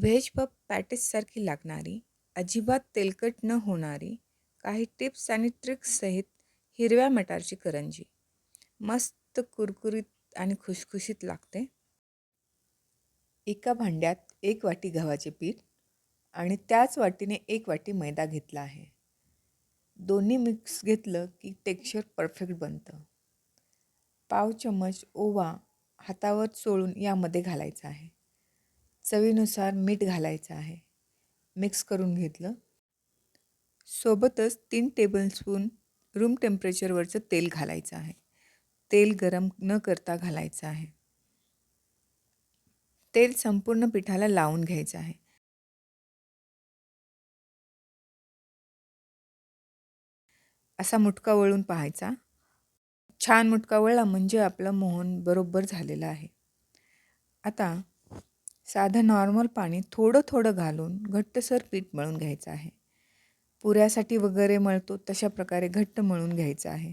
Veg व पॅटिससारखी लागणारी अजिबात तेलकट न होणारी काही टिप्स आणि ट्रिक्ससहित हिरव्या मटारची करंजी. मस्त कुरकुरीत आणि खुशखुशीत लागते. एका भांड्यात एक वाटी गव्हाचे पीठ आणि त्याच वाटीने एक वाटी मैदा घेतला आहे. दोन्ही मिक्स घेतलं की टेक्स्चर परफेक्ट बनतं. पाव चम्मच ओवा हातावर चोळून यामध्ये घालायचा आहे. चवीनुसार मीठ घालायचं आहे. मिक्स करून घेतलं. सोबतच तीन टेबलस्पून रूम टेम्परेचरवरचं तेल घालायचं आहे. तेल गरम न करता घालायचं आहे. तेल संपूर्ण पिठाला लावून घ्यायचं आहे. असा मुटका वळून पाहायचा. छान मुटका वळला म्हणजे आपलं मोहन बरोबर झालेलं आहे. आता साधं नॉर्मल पाणी थोडं थोडं घालून घट्टसर पीठ मळून घ्यायचं आहे. पुऱ्यासाठी वगैरे मळतो तशा प्रकारे घट्ट मळून घ्यायचं आहे.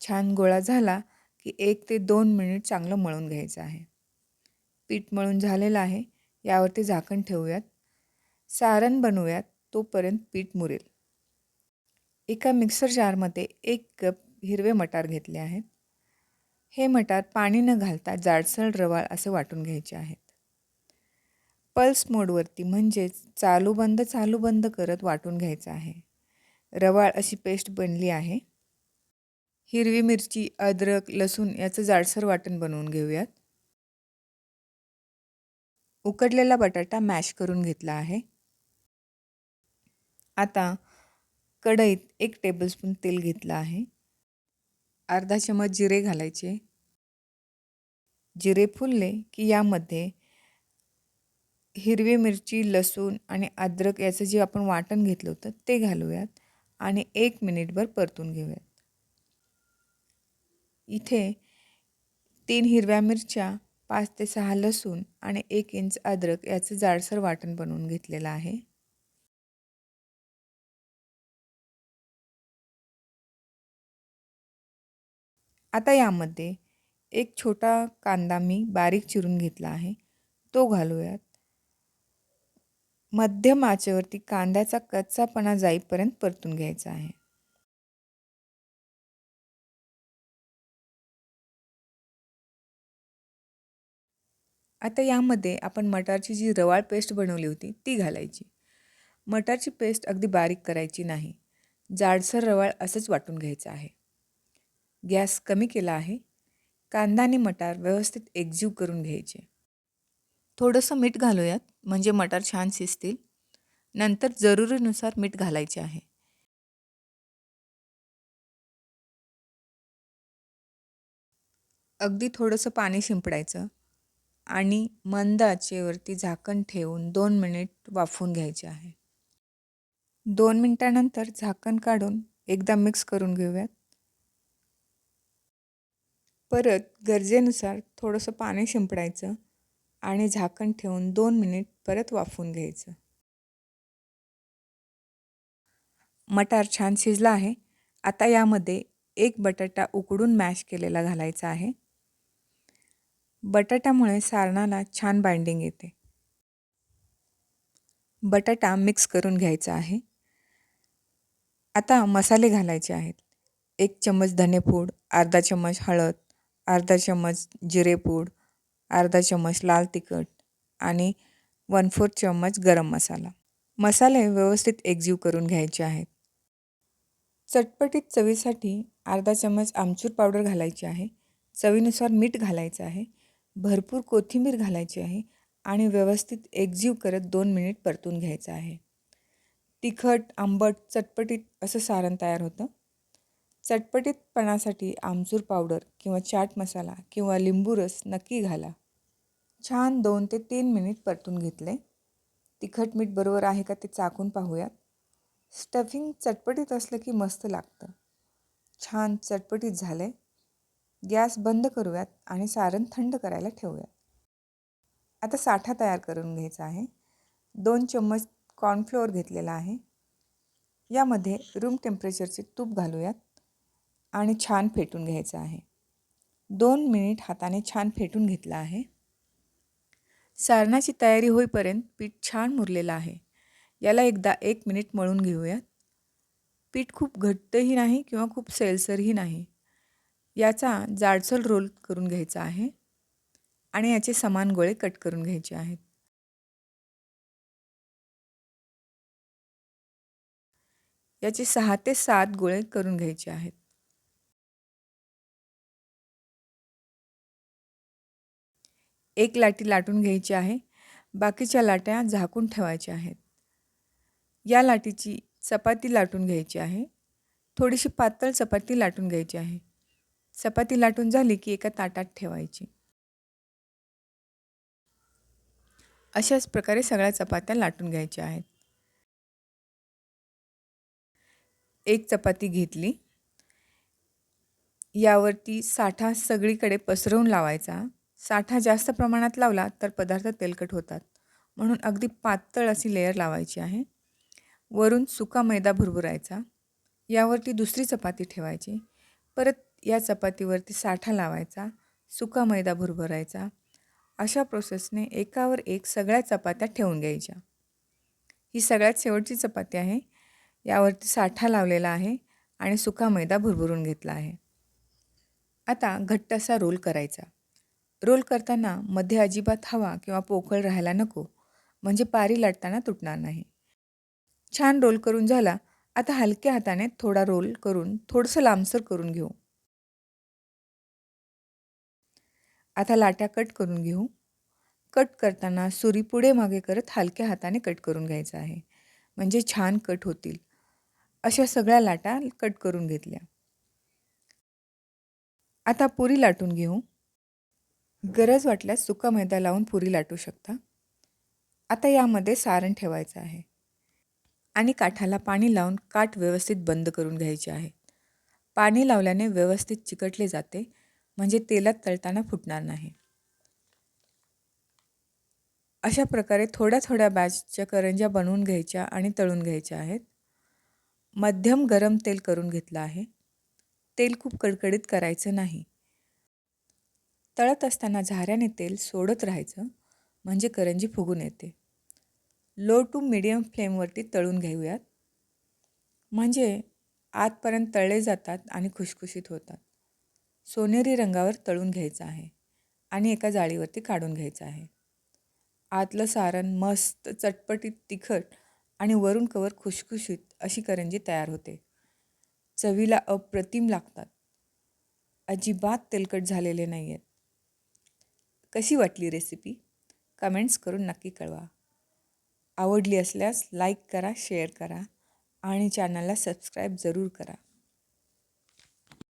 छान गोळा झाला की एक ते दोन मिनिट चांगलं मळून घ्यायचं आहे. पीठ मळून झालेलं आहे यावरती झाकण ठेवूयात. सारण बनवूयात तोपर्यंत पीठ मुरेल. एका मिक्सर जारमध्ये एक कप हिरवे मटार घेतले आहेत. हे मटार पाणी न घालता जाडसर रवाळ असे वाटून घ्यायचे आहेत. पल्स मोडवरती म्हणजेच चालू बंद चालू बंद करत वाटून घ्यायचं आहे. रवाळ अशी पेस्ट बनली आहे. हिरवी मिरची अद्रक लसूण याचं जाडसर वाटण बनवून घेऊयात. उकडलेला बटाटा मॅश करून घेतला आहे. आता कढईत एक टेबलस्पून तेल घेतलं आहे. अर्धा चमच जिरे घालायचे. जिरे फुलले की यामध्ये हिरवी मिरची लसूण आणि अद्रक याचं जे आपण वाटण घेतलं होतं ते घालूयात आणि एक मिनिटभर परतून घेऊयात. इथे तीन हिरव्या मिरच्या पाच ते सहा लसूण आणि एक इंच अद्रक याचं जाडसर वाटण बनवून घेतलेलं आहे. आता यामध्ये एक छोटा कांदा मी बारीक चिरून घेतला आहे. तो घालूयात. मध्यम आचेवरती कांद्याचा कच्चापणा जाईपर्यंत परतून घ्यायचा आहे. आता यामध्ये आपण मटारची जी रवाळ पेस्ट बनवली होती ती घालायची. मटारची पेस्ट अगदी बारीक करायची नाही. जाडसर रवाळ असंच वाटून घ्यायचं आहे. गॅस कमी केला आहे. कांदा आणि मटार व्यवस्थित एकजीव करून घ्यायचे. थोडंसं मीठ घालूयात म्हणजे मटार छान शिजतील. नंतर जरुरीनुसार मीठ घालायचे आहे. अगदी थोडंसं पाणी शिंपडायचं आणि मंद आचेवरती झाकण ठेवून दोन मिनिट वाफवून घ्यायचे आहे. दोन मिनटानंतर झाकण काढून एकदा मिक्स करून घेऊयात. परत गरजेनुसार थोडंसं पाणी शिंपडायचं आणि झाकण ठेवून दोन मिनिट परत वाफवून घ्यायचं. मटार छान शिजला आहे. आता यामध्ये एक बटाटा उकडून मॅश केलेला घालायचा आहे. बटाट्यामुळे सारणाला छान बाइंडिंग येते. बटाटा मिक्स करून घ्यायचा आहे. आता मसाले घालायचे आहेत. एक चम्मच धनेपूड अर्धा चम्मच हळद अर्धा चम्मच जिरेपूड अर्धा चम्मच लाल तिखट आणि वन फोर्थ चम्मच गरम मसाला. मसाले व्यवस्थित एकजीव करून घ्यायचे आहेत. चटपटीत चवीसाठी अर्धा चम्मच आमचूर पावडर घालायची आहे. चवीनुसार मीठ घालायचं आहे. भरपूर कोथिंबीर घालायची आहे आणि व्यवस्थित एकजीव करत दोन मिनिट परतून घ्यायचं आहे. तिखट आंबट चटपटीत असं सारण तयार होतं. चटपटीतपणासाठी आमचूर पावडर किंवा चाट मसाला किंवा लिंबू रस नक्की घाला. छान दोन ते तीन मिनिट परतून घेतले. तिखट मीठ बरोबर आहे का ते चाकून पाहूयात. स्टफिंग चटपटीत असलं की मस्त लागतं. छान चटपटीत झालं गॅस बंद करूयात आणि सारण थंड करायला ठेवूयात. आता साठा तयार करून घ्यायचा आहे. दोन चम्मच कॉर्नफ्लोअर घेतलेला आहे. यामध्ये रूम टेम्परेचरचे तूप घालूयात. आणि छान फेटून घ्यायचं आहे. दोन मिनिट हाताने छान फेटून घेतलं आहे. सारणाची तयारी होईपर्यंत पीठ छान मुरलेलं आहे. याला एकदा एक मिनिट मळून घेऊयात. पीठ खूप घट्टही नाही किंवा खूप सैलसरही नाही. याचा जाडसर रोल करून घ्यायचा आहे. आणि याचे समान गोळे कट करून घ्यायचे आहेत. याचे सहा ते सात गोळे करून घ्यायचे आहेत. एक लाटी लाटून घ्यायची आहे. बाकीच्या लाट्या झाकून ठेवायच्या आहेत. या लाटीची चपाती लाटून घ्यायची आहे. थोडीशी पातळ चपाती लाटून घ्यायची आहे. चपाती लाटून झाली की एका ताटात ठेवायची. अशाच प्रकारे सगळ्या चपात्या लाटून घ्यायच्या आहेत. एक चपाती घेतली. यावरती साठा सगळीकडे पसरवून लावायचा. साठा जास्त प्रमाणात लावला तर पदार्थ तेलकट होतात. म्हणून अगदी पातळ अशी लेअर लावायची आहे. वरून सुका मैदा भुरभुरायचा. यावरती दुसरी चपाती ठेवायची. परत या चपातीवरती साठा लावायचा. सुका मैदा भुरभुरायचा. अशा प्रोसेसने एकावर एक सगळ्या चपात्या ठेवून घ्यायच्या. ही सगळ्यात शेवटची चपाती आहे. यावरती साठा लावलेला आहे आणि सुका मैदा भुरभुरून घेतला आहे. आता घट्ट असा रोल करायचा. रोल करताना मध्ये अजिबात हवा किंवा पोकळ राहायला नको. म्हणजे पारी लाटताना तुटणार नाही. छान रोल करून झाला. आता हलक्या हाताने थोडा रोल करून थोडंसं लांबसर करून घेऊ. आता लाट्या कट करून घेऊ. कट करताना सुरी पुढे मागे करत हलक्या हाताने कट करून घ्यायचं आहे. म्हणजे छान कट होतील. अशा सगळ्या लाटा कट करून घेतल्या. आता पुरी लाटून घेऊ. गरज वाटल्यास सुका मैदा लावून पुरी लाटू शकता. आता यामध्ये सारण ठेवायचं आहे. आणि काठाला पाणी लावून काठ व्यवस्थित बंद करून घ्यायचे आहे. पाणी लावल्याने व्यवस्थित चिकटले जाते म्हणजे तेलात तळताना फुटणार नाही. अशा प्रकारे थोड्या थोड्या बॅचच्या करंज्या बनवून घ्यायच्या आणि तळून घ्यायच्या आहेत. मध्यम गरम तेल करून घेतलं आहे. तेल खूप कडकडीत करायचं नाही. तळत असताना झाऱ्याने तेल सोडत राहायचं म्हणजे करंजी फुगून येते. लो टू मिडियम फ्लेमवरती तळून घेऊयात. म्हणजे आतपर्यंत तळले जातात आणि खुशखुशीत होतात. सोनेरी रंगावर तळून घ्यायचं आहे आणि एका जाळीवरती काढून घ्यायचं आहे. आतलं सारण मस्त चटपटीत तिखट आणि वरून कवर खुशखुशीत अशी करंजी तयार होते. चवीला अप्रतिम लागतात. अजिबात तेलकट झालेले नाही आहेत कशी वाटली रेसिपी कमेंट्स करून नक्की कळवा. आवडली असल्यास लाईक करा शेअर करा आणि चॅनलला सबस्क्राईब जरूर करा.